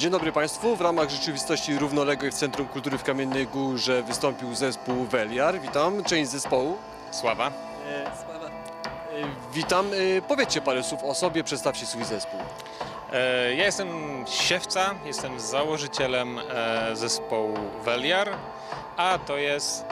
Dzień dobry Państwu. W ramach rzeczywistości równoległej w Centrum Kultury w Kamiennej Górze wystąpił zespół Weliar. Witam, część zespołu. Sława. Sława. E, Witam. E, Powiedzcie parę słów o sobie, przedstawcie swój zespół. E, Ja jestem siewca, jestem założycielem e, zespołu Veliar, a to jest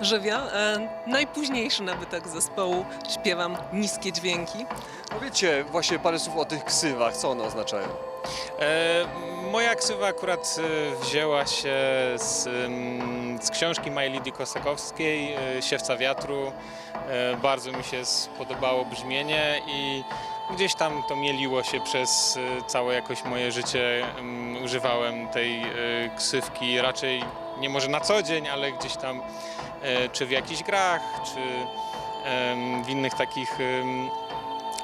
Żywia. E, najpóźniejszy nabytek zespołu. Śpiewam niskie dźwięki. Powiedzcie właśnie parę słów o tych ksywach, co one oznaczają. E, Moja ksywa akurat e, wzięła się z, ym, z książki Majlidi Kosakowskiej, e, Siewca Wiatru. Bardzo mi się spodobało brzmienie i gdzieś tam to mieliło się przez całe jakoś moje życie. Ym, Używałem tej ksywki raczej nie może na co dzień, ale gdzieś tam czy w jakichś grach, czy w innych takich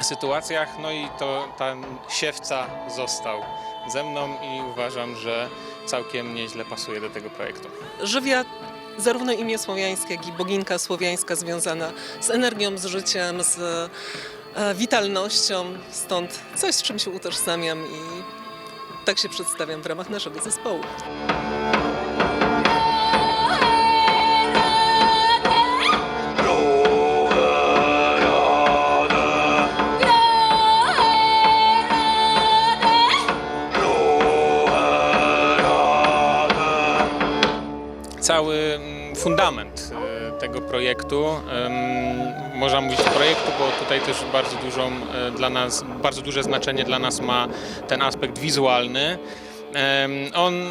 sytuacjach. No i to ten siewca został ze mną i uważam, że całkiem nieźle pasuje do tego projektu. Żywia zarówno imię słowiańskie, jak i boginka słowiańska związana z energią, z życiem, z e, witalnością. Stąd coś, z czym się utożsamiam i tak się przedstawiam w ramach naszego zespołu. Cały mm, fundament e, tego projektu, można mówić projektu, bo tutaj też bardzo dużą e, dla nas, bardzo duże znaczenie dla nas ma ten aspekt wizualny. On y,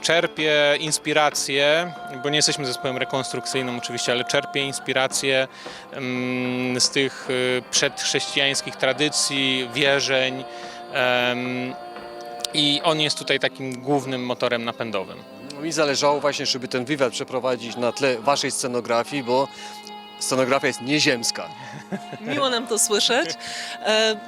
czerpie inspirację, bo nie jesteśmy zespołem rekonstrukcyjnym oczywiście, ale czerpie inspirację em, z tych y, przedchrześcijańskich tradycji, wierzeń i on jest tutaj takim głównym motorem napędowym. Mi zależało właśnie, żeby ten wywiad przeprowadzić na tle waszej scenografii, bo scenografia jest nieziemska. Miło nam to słyszeć. E,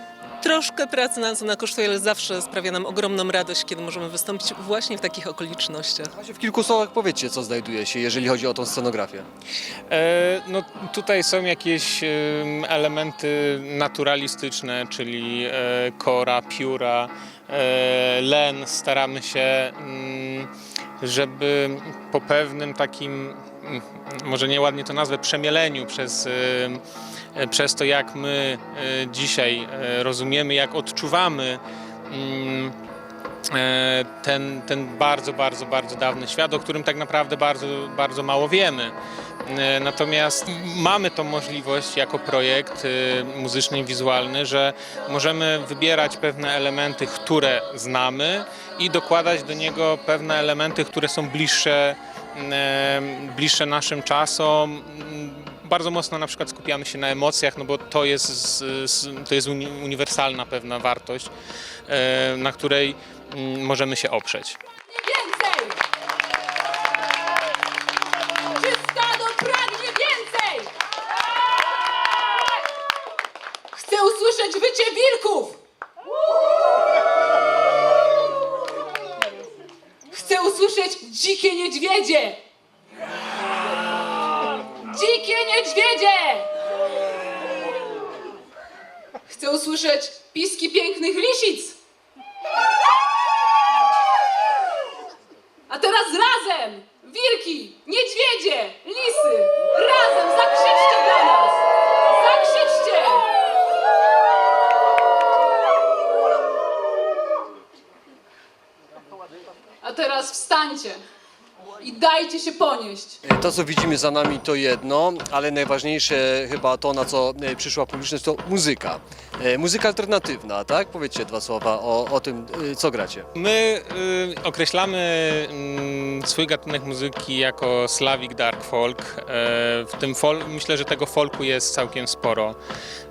troszkę pracy nas ona kosztuje, ale zawsze sprawia nam ogromną radość, kiedy możemy wystąpić właśnie w takich okolicznościach. Właśnie w kilku słowach powiedzcie, co znajduje się, jeżeli chodzi o tą scenografię. E, No, tutaj są jakieś em, elementy naturalistyczne, czyli e, kora, pióra, e, len. Staramy się, mm, żeby po pewnym takim, mm, może nieładnie to nazwę, przemieleniu przez, em, e, przez to, jak my e, dzisiaj rozumiemy, jak odczuwamy mm, ten, ten bardzo, bardzo, bardzo dawny świat, o którym tak naprawdę bardzo, bardzo mało wiemy. E, Natomiast mamy tą możliwość jako projekt e, muzyczny i wizualny, że możemy wybierać pewne elementy, które znamy i dokładać do niego pewne elementy, które są bliższe, e, bliższe naszym czasom. Bardzo mocno na przykład skupiamy się na emocjach, no bo to jest, to jest uni- uniwersalna pewna wartość, e, na której możemy się oprzeć. Więcej! Czy stado pragnie więcej? Chcę usłyszeć wycie wilków! Chcę usłyszeć dzikie niedźwiedzie! Dzikie niedźwiedzie! Chcę usłyszeć piski pięknych lisic! A teraz razem! Wilki, niedźwiedzie, lisy! Razem zakrzyczcie dla nas! Zakrzyczcie! A teraz wstańcie i dajcie się ponieść. To, co widzimy za nami, to jedno, ale najważniejsze chyba to, na co e, przyszła publiczność, to muzyka. E, Muzyka alternatywna, tak? Powiedzcie dwa słowa o, o tym, e, co gracie. My y, określamy mm, swój gatunek muzyki jako Slavic Dark Folk. E, w tym fol, myślę, że tego folku jest całkiem sporo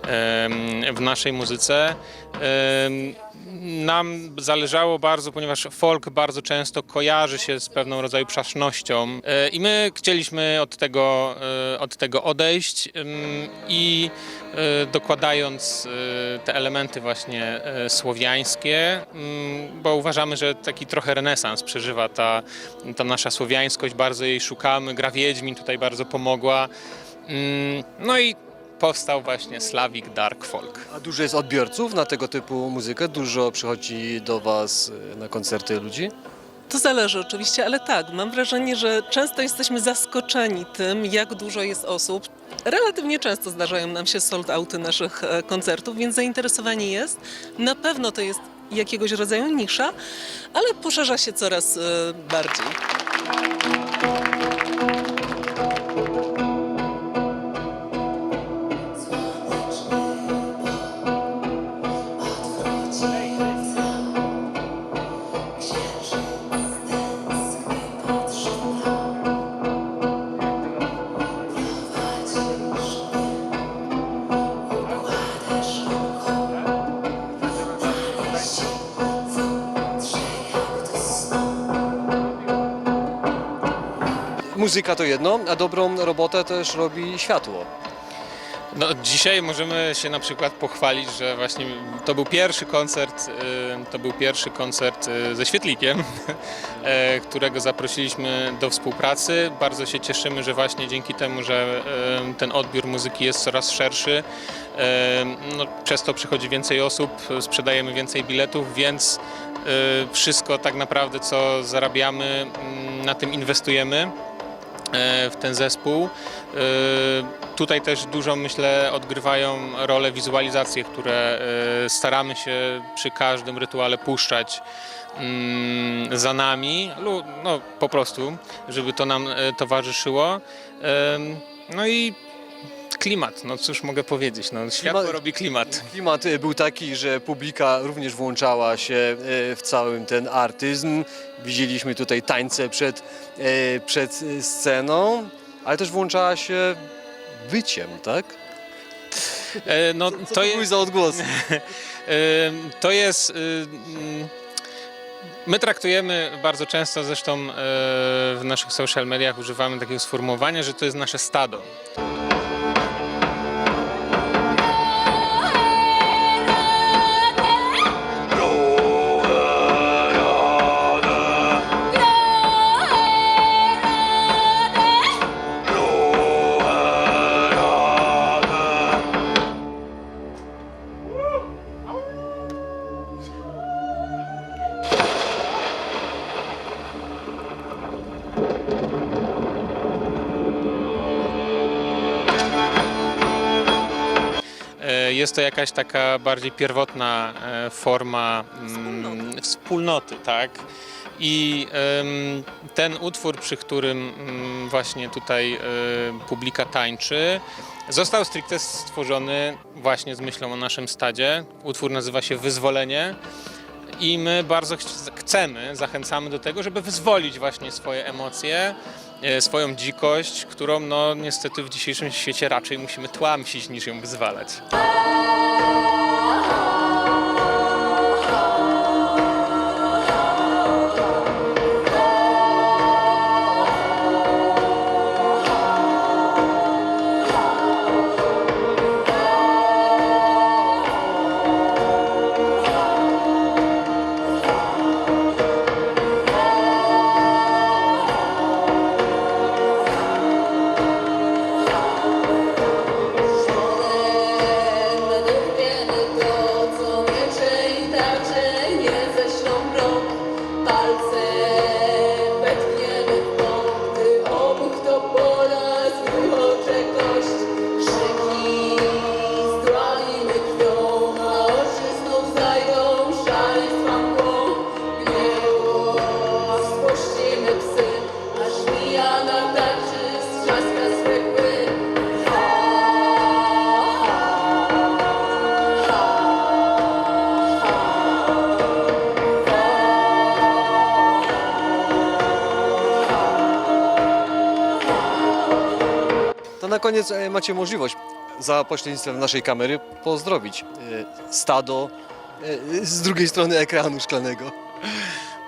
em, w naszej muzyce. Em, Nam zależało bardzo, ponieważ folk bardzo często kojarzy się z pewną rodzaju przasznością i my chcieliśmy od tego, od tego odejść i dokładając te elementy właśnie e, słowiańskie, mm, bo uważamy, że taki trochę renesans przeżywa ta, ta nasza słowiańskość, bardzo jej szukamy, gra Wiedźmin tutaj bardzo pomogła. Mm, No i powstał właśnie Slavic Dark Folk. A dużo jest odbiorców na tego typu muzykę? Dużo przychodzi do Was e, na koncerty ludzi? To zależy oczywiście, ale tak, mam wrażenie, że często jesteśmy zaskoczeni tym, jak dużo jest osób. Relatywnie często zdarzają nam się sold outy naszych e, koncertów, więc zainteresowanie jest. Na pewno to jest jakiegoś rodzaju nisza, ale poszerza się coraz e, bardziej. Muzyka to jedno, a dobrą robotę też robi światło. No, dzisiaj możemy się na przykład pochwalić, że właśnie to był pierwszy koncert, to był pierwszy koncert y, ze Świetlikiem, e, którego zaprosiliśmy do współpracy. Bardzo się cieszymy, że właśnie dzięki temu, że ten odbiór muzyki jest coraz szerszy, no, przez to przychodzi więcej osób, sprzedajemy więcej biletów, więc y, wszystko tak naprawdę, co zarabiamy, na tym inwestujemy w ten zespół. E, Tutaj też dużo, myślę, odgrywają rolę wizualizacje, które e, staramy się przy każdym rytuale puszczać mm, za nami, no po prostu, żeby to nam e, towarzyszyło. No i klimat, no cóż mogę powiedzieć, no światło Klimat- robi klimat. Klimat e, był taki, że publika również włączała się e, w całym ten artyzm. Widzieliśmy tutaj tańce przed, e, przed e, sceną, ale też włączała się wyciem, tak? E, No Co to to jest... za odgłosy? Ym, To jest. ym, My traktujemy bardzo często, zresztą e, w naszych social mediach używamy takiego sformułowania, że to jest nasze stado. Jest to jakaś taka bardziej pierwotna e, forma mm, wspólnoty, tak? I ten utwór, przy którym mm, właśnie tutaj e, publika tańczy, został stricte stworzony właśnie z myślą o naszym stadzie. Utwór nazywa się Wyzwolenie. I my bardzo ch- chcemy, zachęcamy do tego, żeby wyzwolić właśnie swoje emocje, swoją dzikość, którą no niestety w dzisiejszym świecie raczej musimy tłamsić niż ją wyzwalać. Koniec e, macie możliwość za pośrednictwem naszej kamery pozdrowić e, stado e, z drugiej strony ekranu szklanego.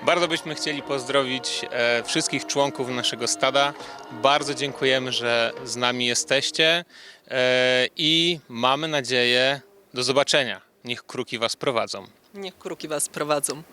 Bardzo byśmy chcieli pozdrowić wszystkich członków naszego stada. Bardzo dziękujemy, że z nami jesteście i mamy nadzieję do zobaczenia. Niech kruki Was prowadzą. Niech kruki was prowadzą.